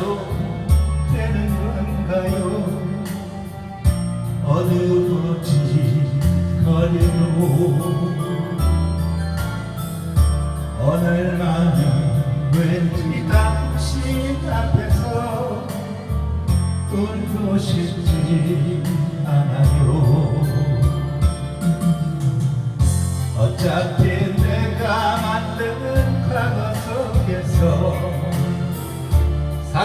가도 되는 건가요? 어두워지거려 오늘 나는 왠지 당신 앞에서 울고 싶지 않아요?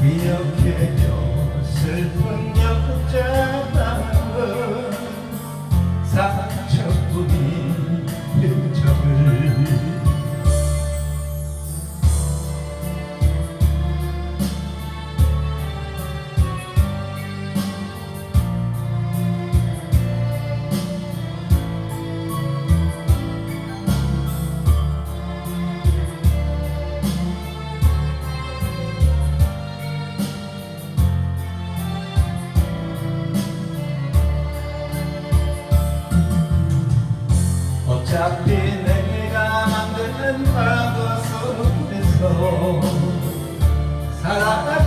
기억해요 슬픈 여자마음은 상처뿐인 어차피 내가 만드는 과거 속에서 살아가